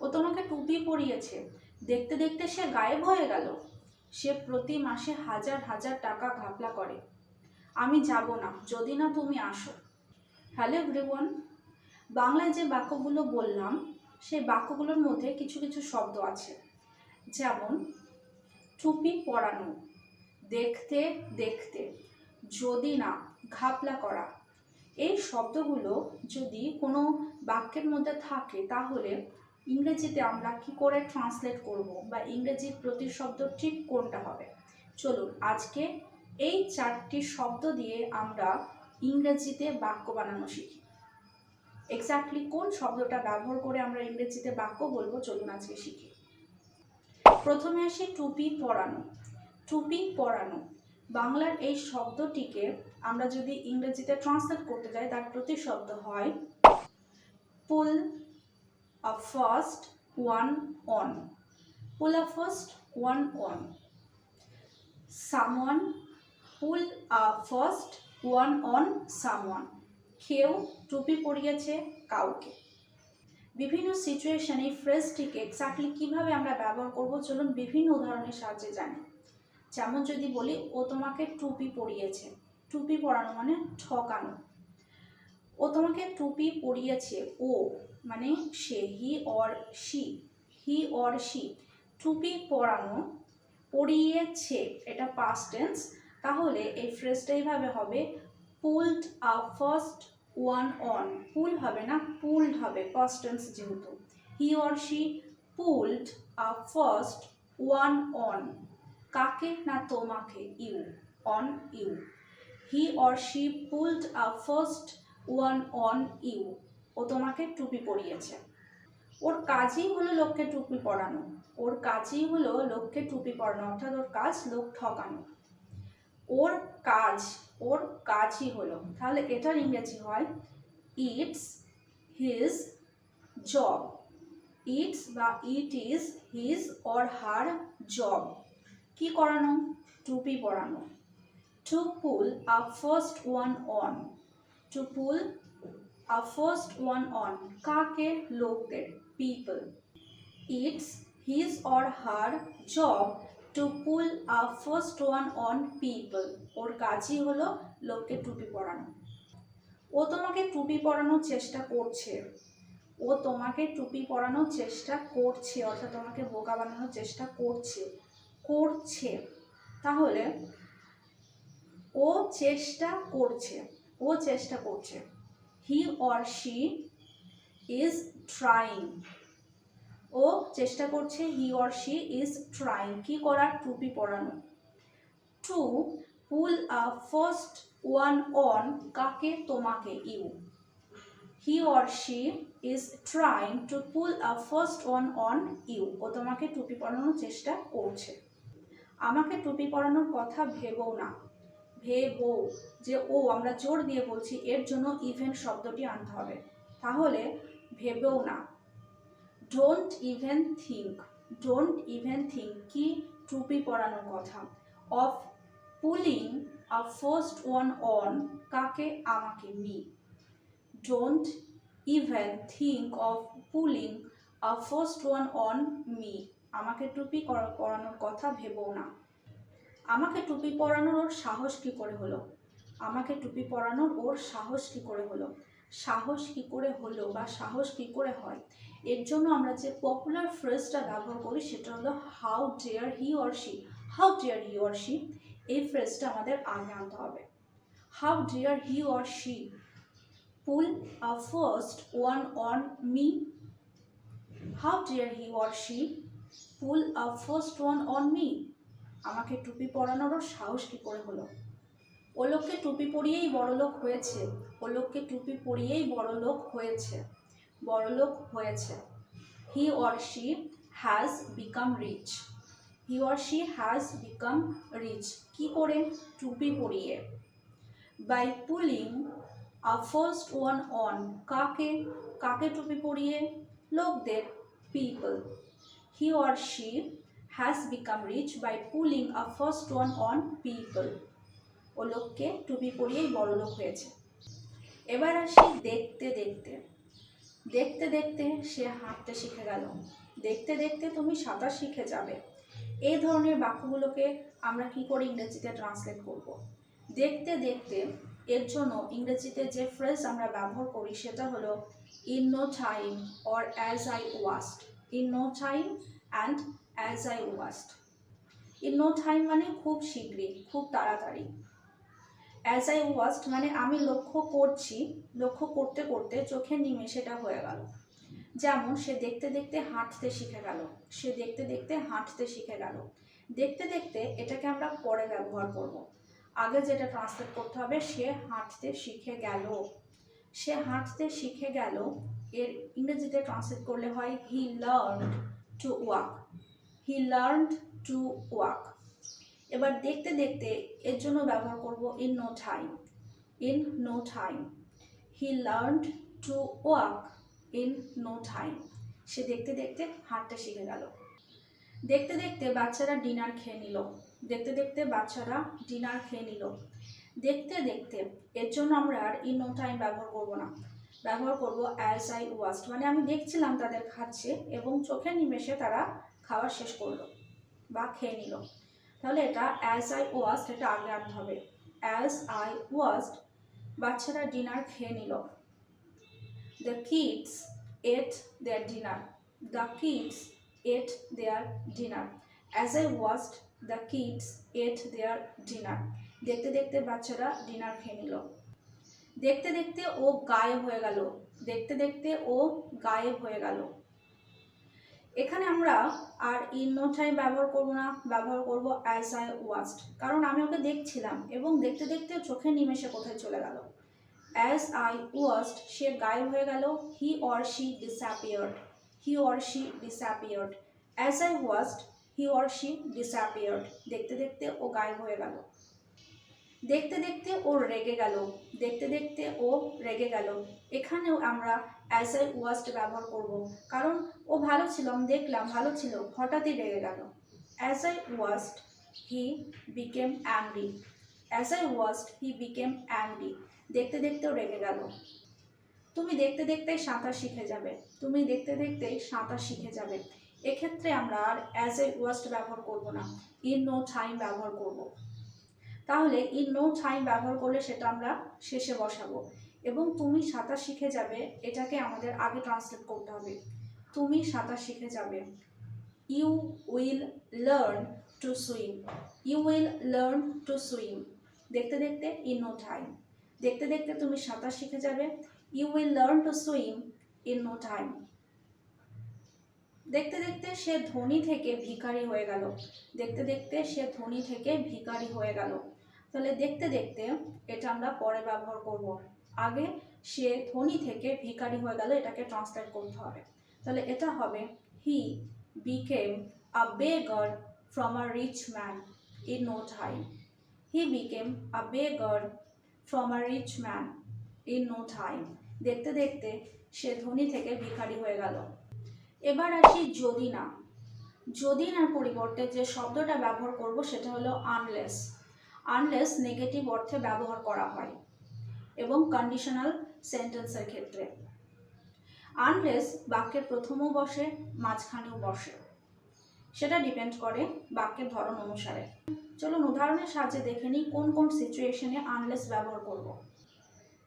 ও তোমাকে টুপি পরিয়েছে। দেখতে দেখতে সে গায়েব হয়ে গেল। সে প্রতি মাসে হাজার হাজার টাকা ঘাপলা করে। আমি যাব না, যদি না তুমি আসো। হ্যালো এভরিওয়ান, বাংলায় যে বাক্যগুলো বললাম, সেই বাক্যগুলোর মধ্যে কিছু কিছু শব্দ আছে। যেমন, টুপি পরানো, দেখতে দেখতে, যদি না, ঘাপলা করা। এই শব্দগুলো যদি কোনো বাক্যের মধ্যে থাকে, তাহলে ইংরেজিতে আমরা কি করে ট্রান্সলেট করব বা ইংরেজির প্রতিশব্দ ঠিক কোনটা হবে? চলুন, আজকে এই চারটি শব্দ দিয়ে আমরা ইংরেজিতে বাক্য বানানো শিখি। এক্স্যাক্টলি কোন শব্দটা ব্যবহার করে আমরা ইংরেজিতে বাক্য বলব, চলুন আজকে শিখি। প্রথমে আসি টুপি পরানো। টুপি পরানো। বাংলার এই শব্দটিকে আমরা যদি ইংরেজিতে ট্রান্সলেট করতে যাই, তার প্রতিশব্দ হয়, পুল a first one on. Pull a first one on. Someone, pull a first one on someone. কেউ টুপি পরিয়েছে কাউকে। বিভিন্ন সিচুয়েশনে এই ফ্রেজটিকে এক্স্যাক্টলি কীভাবে আমরা ব্যবহার করব চলুন বিভিন্ন উদাহরণের সাহায্যে জানি। যেমন যদি বলি, ও তোমাকে টুপি পরিয়েছে। টুপি পরানো মানে ঠকানো। ও তোমাকে টুপি পরিয়েছে। ও মানে সে, he or she, he or she টুপি পরানো পরিয়েছে এটা পাস্ট টেন্স তাহলে এই ফ্রেজটা এইভাবে হবে pulled a first one on pull হবে না পুলড হবে পাস্ট টেন্স যেহেতু he or she pulled a first one on কাকে না তোমাকে you on you he or she pulled a first one on you ও তোমাকে টুপি পরিয়েছে। ওর কাজই হলো লোককে টুপি পরানো। ওর কাজই হলো লোককে টুপি পরানো, অর্থাৎ ওর কাজ লোক ঠকানো। ওর কাজ, ওর কাজই হলো। তাহলে এটার ইংরেজি হয় ইটস হিজ জব। ইটস বা it is his or her job. কি করানো? টুপি পরানো। To pull a first one on. To pull a first one on কাকে লোকদের people it's his or her job to pull a first one on people ওর কাজই হলো লোককে টুপি পরানো। ও তোমাকে টুপি পরানোর চেষ্টা করছে। ও তোমাকে টুপি পরানোর চেষ্টা করছে, অর্থাৎ তোমাকে বোকা বানানোর চেষ্টা করছে। করছে। তাহলে ও চেষ্টা করছে। ও চেষ্টা করছে। He or she is trying ও চেষ্টা করছে he or she is trying কি করার? টুপি পরানো to pull a first one on কাকে? তোমাকে। You. He or she is trying to pull a first one on you ও তোমাকে টুপি পরানোর চেষ্টা করছে। আমাকে টুপি পরানোর কথা ভেবো না। ভেবো যে, ও, আমরা জোর দিয়ে বলছি, এর জন্য ইভেন শব্দটি আনতে হবে। তাহলে ভেবেও না। Don't even think don't even think কি টুপি পরানোর কথা? Of pulling a first one on কাকে? আমাকে me don't even think of pulling a first one on me আমাকে টুপি করা- পরানোর কথা ভেবো না। আমাকে টুপি পরানোর ওর সাহস কী করে হলো? আমাকে টুপি পরানোর ওর সাহস কী করে হলো? সাহস কী করে হলো বা সাহস কী করে হয়? এর জন্য আমরা যে পপুলার ফ্রেজটা ব্যবহার করি সেটা হলো how dare he or she how dare he or she এই ফ্রেজটা আমাদের আগে আনতে হবে। How dare he or she pull a first one on me how dare he or she pull a first one on me আমাকে টুপি পরানোরও সাহস কী করে হলো? ও লোককে টুপি পরিয়েই বড়লোক হয়েছে। ও লোককে টুপি পরিয়েই বড়লোক হয়েছে। বড়লোক হয়েছে। He or she has become rich he or she has become rich কি করে? টুপি পরিয়ে। By pulling a first one on কাকে? কাকে টুপি পরিয়ে? লোকদের people he or she has become rich by pulling a first one on people ও লোককে টুপি পরিয়েই বড়লোক হয়েছে। এবার আসি দেখতে দেখতে। দেখতে দেখতে সে হাঁটতে শিখে গেল। দেখতে দেখতে তুমি সাঁতার শিখে যাবে। এই ধরনের বাক্যগুলোকে আমরা কি করে ইংরেজিতে ট্রান্সলেট করব। দেখতে দেখতে এর জন্য ইংরেজিতে যে ফ্রেজ আমরা ব্যবহার করি সেটা হলো in no time or as I watched in no time and as I watched in no time মানে খুব শীঘ্রই, খুব তাড়াতাড়ি। অ্যাজ আই ওয়াস্ট মানে আমি লক্ষ্য করছি, লক্ষ্য করতে করতে চোখের নিমেষেটা হয়ে গেল। যেমন সে দেখতে দেখতে হাঁটতে শিখে গেল, সে দেখতে দেখতে হাঁটতে শিখে গেল। দেখতে দেখতে এটাকে আমরা পরে ব্যবহার করব। আগে যেটা ট্রান্সলেট করতে হবে, সে হাঁটতে শিখে গেল। সে হাঁটতে শিখে গেল, এর ইংরেজিতে ট্রান্সলেট করলে হয় he learn to walk he learn to walk এবার দেখতে দেখতে এর জন্য ব্যবহার করব in no time in no time he learn to walk in no time সে দেখতে দেখতে হাঁটতে শিখে গেল। দেখতে দেখতে বাচ্চারা ডিনার খেয়ে নিল। দেখতে দেখতে বাচ্চারা ডিনার খেয়ে নিল। দেখতে দেখতে এর জন্য আমরা আর ইন নো টাইম ব্যবহার করব না। ব্যবহার করব অ্যাজ আই ওয়াস্ট মানে আমি দেখছিলাম তাদের খাচ্ছে এবং চোখের নিমেষে তারা খাওয়া শেষ করল বা খেয়ে নিল। তাহলে এটা অ্যাজ আই ওয়াস্ট এটা আগে আনতে হবে। অ্যাজ আই ওয়াস্ট বাচ্চারা ডিনার খেয়ে নিল। The kids ate their dinner the kids ate their dinner as I watched the kids ate their dinner দেখতে দেখতে বাচ্চারা ডিনার খেয়ে নিল। দেখতে দেখতে ও গায়েব হয়ে গেল। দেখতে দেখতে ও গায়েব হয়ে গেল। এখানে আমরা আর ইন নো টাইম ব্যবহার করব না, ব্যবহার করব অ্যাজ আই ওয়াস্ট কারণ আমি ওকে দেখছিলাম এবং দেখতে দেখতে চোখের নিমেষে কোথায় চলে গেল। অ্যাজ আই ওয়াস্ট সে গায়েব হয়ে গেল। He or she disappeared he or she disappeared as I watched he or she disappeared দেখতে দেখতে ও গায়েব হয়ে গেল। দেখতে দেখতে ও রেগে গেল। দেখতে দেখতে ও রেগে গেল। এখানেও আমরা আই ওয়াস্ট ব্যবহার করব। কারণ ও ভালো ছিল, আমি দেখলাম ভালো ছিল, হঠাৎই রেগে গেল। As I watched he became angry as I watched he became angry দেখতে দেখতেও রেগে গেল। তুমি দেখতে দেখতেই সাঁতার শিখে যাবে। তুমি দেখতে দেখতেই সাঁতার শিখে যাবে। এক্ষেত্রে আমরা আর অ্যাজ আই ওয়াস্ট ব্যবহার করব না। ইন নো টাইম ব্যবহার করব। তাহলে ইন নো টাইম ব্যবহার করলে সেটা আমরা শেষে বসাবো। এবং তুমি সাঁতার শিখে যাবে, এটাকে আমাদের আগে ট্রান্সলেট করতে হবে। তুমি সাঁতার শিখে যাবে। You will learn to swim you will learn to swim দেখতে দেখতে ইন নো টাইম দেখতে দেখতে তুমি সাঁতার শিখে যাবে। You will learn to swim in no time দেখতে দেখতে সে ধনী থেকে ভিখারি হয়ে গেল। দেখতে দেখতে সে ধনী থেকে ভিখারি হয়ে গেল। তাহলে দেখতে দেখতে এটা আমরা পরে ব্যবহার করব। আগে সে ধনী থেকে ভিখারি হয়ে গেল এটাকে ট্রান্সলেট করতে হবে। তাহলে এটা হবে he became a be beggar from a rich man in no time he became a be beggar from a rich man in no time দেখতে দেখতে সে ধনী থেকে ভিখারি হয়ে গেল। এবার আসি যদি না যদি না পরিবর্তে যে শব্দটা ব্যবহার করব সেটা হলো আনলেস আনলেস নেগেটিভ অর্থে ব্যবহার করা হয়। এবং কন্ডিশনাল সেন্টেন্সের ক্ষেত্রে। আনলেস বাক্যের প্রথমও বসে, মাঝখানেও বসে। সেটা ডিপেন্ড করে বাক্যের ধরন অনুসারে। চলুন উদাহরণের সাহায্যে দেখে নিই কোন কোন সিচুয়েশনে আনলেস ব্যবহার করব।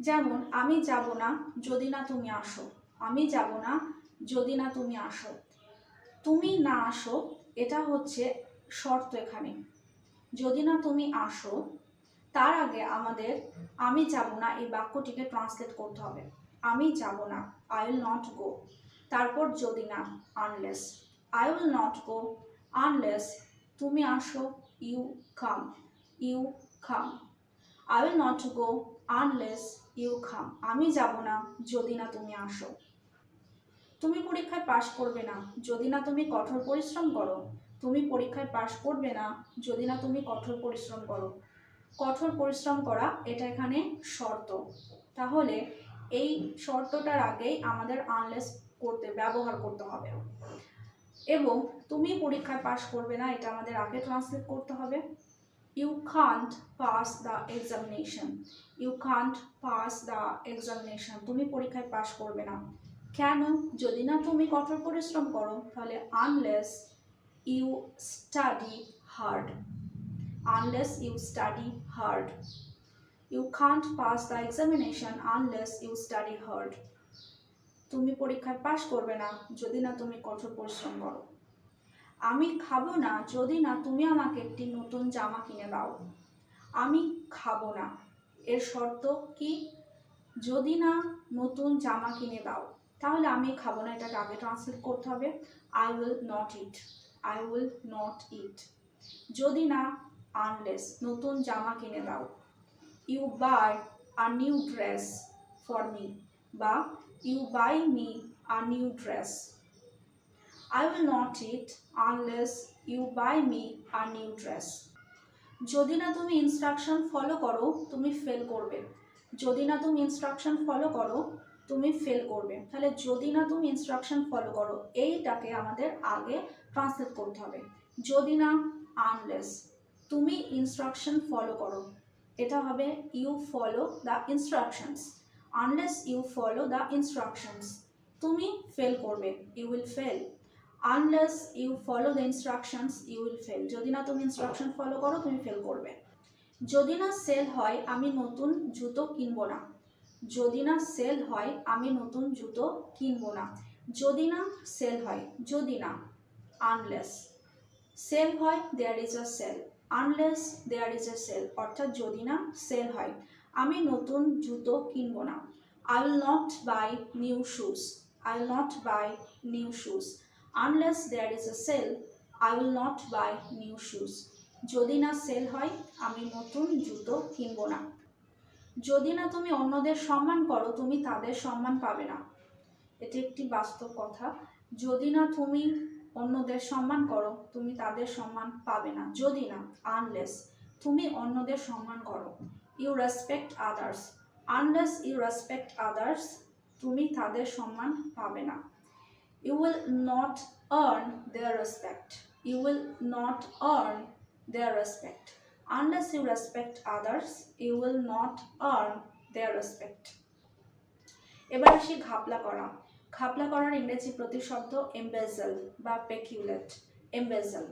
যেমন, আমি যাব না, যদি না তুমি আসো। আমি যাব না, যদি না তুমি আসো। তুমি না আসো, এটা হচ্ছে শর্ত এখানে। যদি না তুমি আসো তার আগে আমাদের আমি যাব না এই বাক্যটিকে ট্রান্সলেট করতে হবে। আমি যাব না আই উইল নট গো তারপর যদি না unless I will not go unless তুমি আসো you come you come I will not go unless you come আমি যাব না, যদি না তুমি আসো। তুমি পরীক্ষায় পাশ করবে না, যদি না তুমি কঠোর পরিশ্রম করো। তুমি পরীক্ষায় পাশ করবে না, যদি না তুমি কঠোর পরিশ্রম করো। কঠোর পরিশ্রম করা এটা এখানে শর্ত। তাহলে এই শর্তটার আগেই আমাদের আনলেস করতে, ব্যবহার করতে হবে। এবং তুমি পরীক্ষায় পাশ করবে না, এটা আমাদের আগে ট্রান্সলেট করতে হবে। You can't pass the examination you can't pass the examination তুমি পরীক্ষায় পাশ করবে না। কেন? যদি না তুমি কঠোর পরিশ্রম করো, তাহলে unless you study hard unless you study hard you can't pass the examination unless you study hard তুমি পরীক্ষায় পাশ করবে না, যদি না তুমি কঠোর পরিশ্রম করো। আমি খাব না, যদি না তুমি আমাকে একটি নতুন জামা কিনে দাও। আমি খাব না। এর শর্ত কি? যদি না নতুন জামা কিনে দাও, তাহলে আমি খাব না। এটাকে আগে ট্রান্সলেট করতে হবে। I will not eat I will not eat যদি না আনলেস নতুন জামা কিনে দাও। You buy a new dress for me বা you buy me a new dress I will not eat unless you buy me a new dress যদি না তুমি ইনস্ট্রাকশন ফলো করো, তুমি ফেল করবে। যদি না তুমি ইনস্ট্রাকশন ফলো করো, তুমি ফেল করবে। তাহলে যদি না তুমি ইনস্ট্রাকশন ফলো করো, এইটাকে আমাদের আগে ট্রান্সলেট করতে হবে। যদি না আনলেস তুমি ইনস্ট্রাকশন ফলো করো। এটা হবে you follow the instructions unless you follow the instructions তুমি ফেল করবে you will fail unless you follow the instructions you will fail যদি না তুমি ইনস্ট্রাকশন ফলো করো, তুমি ফেল করবে। যদি না সেল হয়, আমি নতুন জুতো কিনবো না। যদি না সেল হয়, আমি নতুন জুতো কিনবো না। যদি না সেল হয়, যদি না আনলেস সেল হয় there is a sale unless there is a sale অর্থাৎ যদি না সেল হয়। আমি নতুন জুতো কিনবো না। I will not buy new shoes I will not buy new shoes unless there is a sale I will not buy new shoes যদি না সেল হয়, আমি নতুন জুতো কিনবো না। যদি না তুমি অন্যদের সম্মান করো, তুমি তাদের সম্মান পাবে না। এটি একটি বাস্তব কথা। যদি না তুমি অন্যদের সম্মান করো, তুমি তাদের সম্মান পাবে না। যদি না আনলেস তুমি অন্যদের সম্মান করো। You respect others unless you respect others তুমি তাদের সম্মান পাবে না। You will not earn their respect you will not earn their respect Unless you respect others you will not earn their respect. এবার আসি ঘাপলা করা। ঘাপলা করার ইংরেজি প্রতিশব্দ এমবেজেল বা পেকিউলেট এমবেজেল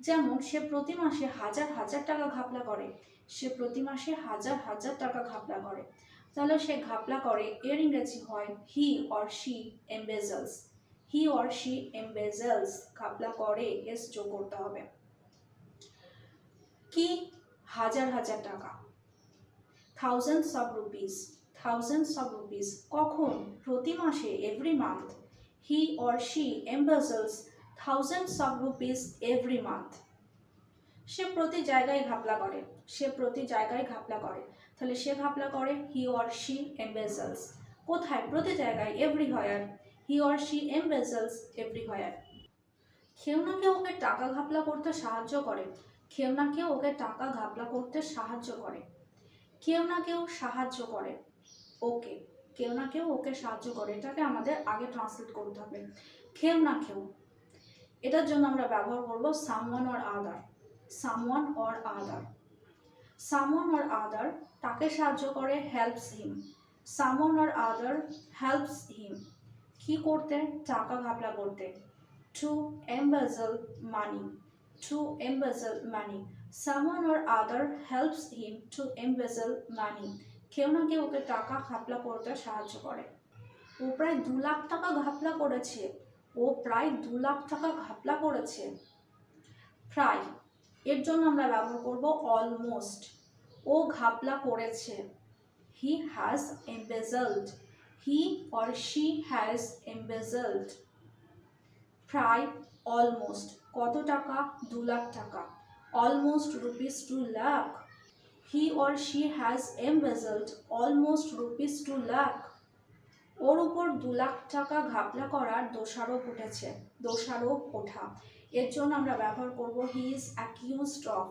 যেমন সে প্রতি মাসে হাজার হাজার টাকা ঘাপলা করে, সে প্রতি মাসে হাজার হাজার টাকা ঘাপলা করে। তাহলে সে ঘাপলা করে এর ইংরেজি হয় he or she embezzles he or she embezzles ঘাপলা করে এস যোগ করতে হবে। কি? হাজার হাজার টাকা। Thousands of rupees thousands of rupees কখন প্রতি মাসে every month he or she embezzles thousands of rupees every month সে প্রতি জায়গায় ঘাপলা করে, সে প্রতি জায়গায় ঘাপলা করে। তাহলে সে ঘাপলা করে হি অর শি এম্বেজলস কোথায়? প্রতি জায়গায় everywhere he or she embezzles everywhere কেউ না কেউ ওকে টাকা ঘাপলা করতে সাহায্য করে। কেউ না কেউ ওকে টাকা ঘাপলা করতে সাহায্য করে। কেউ না কেউ সাহায্য করে। ওকে, কেউ না কেউ ওকে সাহায্য করে, এটাকে আমাদের আগে ট্রান্সলেট করতে হবে। কেউ না কেউ। এটার জন্য আমরা ব্যবহার করব someone or other someone or other someone or other তাকে সাহায্য করে helps him someone or other helps him কি করতে? টাকা ঘাপলা করতে। To embezzle money to embezzle money Someone or other helps him to embezzle money. কেউ না কেউ ওকে টাকা ঘাপলা করতে সাহায্য করে। ও প্রায় দু লাখ টাকা ঘাপলা করেছে। ও প্রায় দু লাখ টাকা ঘাপলা করেছে। প্রায়। এর জন্য আমরা ব্যবহার করব অলমোস্ট ও ঘাপলা করেছে। He has embezzled he or she has embezzled প্রায় অলমোস্ট কত টাকা? দু লাখ টাকা। Almost rupees two lakh he or she has embezzled almost rupees two lakh ওর উপর দু লাখ টাকা ঘাপলা করার দোষারোপ উঠেছে, দোষারোপ ওঠা। এর জন্য আমরা ব্যবহার করব হি ইজ অ্যাকিউজড অফ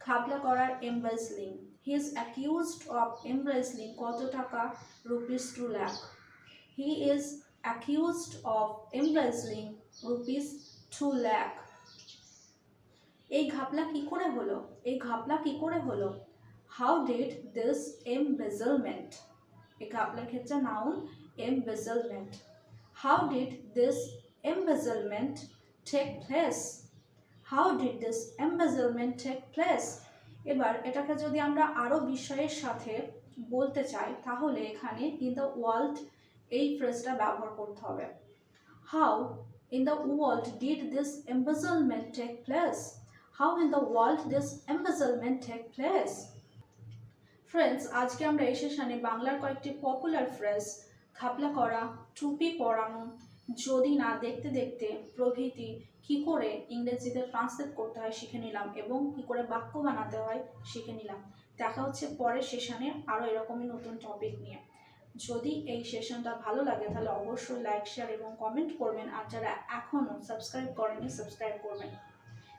ঘাপলা করার embezzling he is accused of embezzling কত টাকা? Rupees two lakh he is accused of embezzling rupees 2 lakh এই ঘাপলা কি করে হলো? এই ঘাপলা কি করে হলো? হাউ ডিড দিস এমবেজলমেন্ট এই ঘাপলার ক্ষেত্রে noun embezzlement how did this embezzlement take place how did this embezzlement take place এবার এটাকে যদি আমরা আরও বিষয়ের সাথে বলতে চাই, তাহলে এখানে ইন দ্য ওয়ার্ল্ড এই ফ্রেজটা ব্যবহার করতে হবে। How in the world did this embezzlement take place? How in the world this embezzlement take place? Friends আজকে আমরা এই সেশনে বাংলার কয়েকটি পপুলার ফ্রেজ খাপলা করা, টুপি পরানো, যদি না দেখতে দেখতে প্রভৃতি কি করে ইংরেজিতে ট্রান্সলেট করতে হয় শিখে নিলাম এবং কি করে বাক্য বানাতে হয় শিখে নিলাম। দেখা হচ্ছে পরের সেশনে আরও এরকমই নতুন টপিক নিয়ে। যদি এই সেশনটা ভালো লাগে তাহলে অবশ্যই লাইক শেয়ার এবং কমেন্ট করবেন। আর যারা এখনও সাবস্ক্রাইব করেনি সাবস্ক্রাইব করবেন।